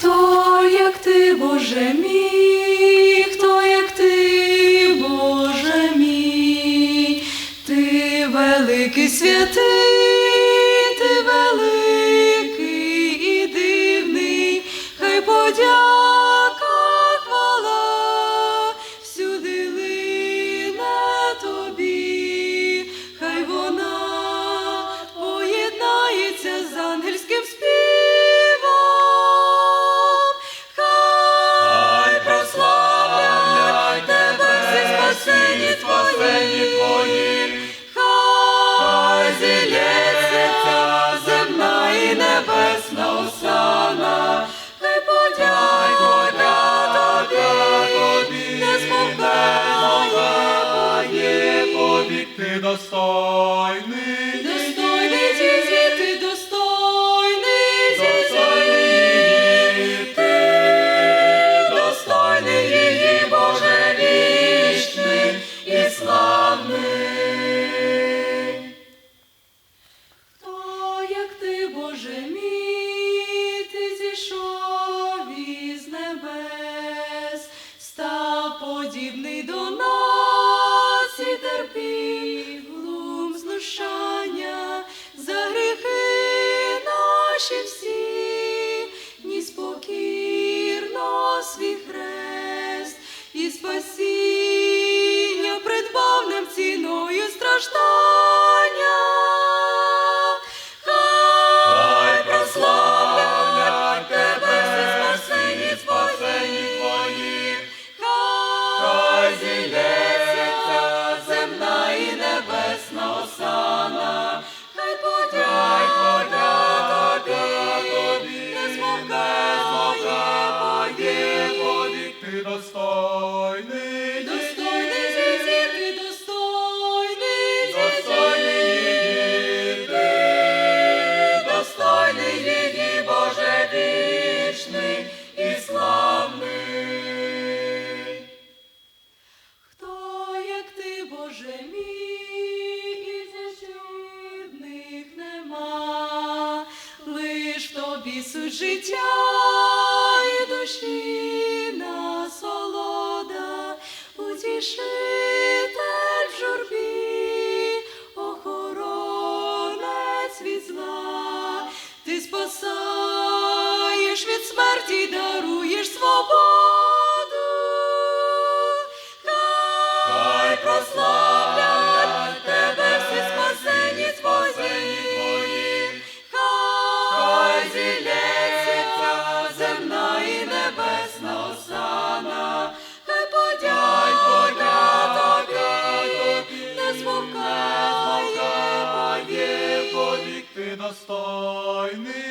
Хто, як ти, Боже мій, хто, як ти, Боже мій, ти великий святий, спасені твої, хай зілється земна і небесна осана, хай подяка тобі, не спокає повік ти Достойний подібний до нас ти достойний, Достойний ти достойний достойний її, ти достойний її, Боже вічний і славний. Хто, як ти, Боже мій, і чудних нема, лиш тобі суть життя серці даруєш свободу, хай прославлять тебе всі спасені твої, хай зілється земна і небесна осана, хай подяка тобі, не змовкає повік ти достойний.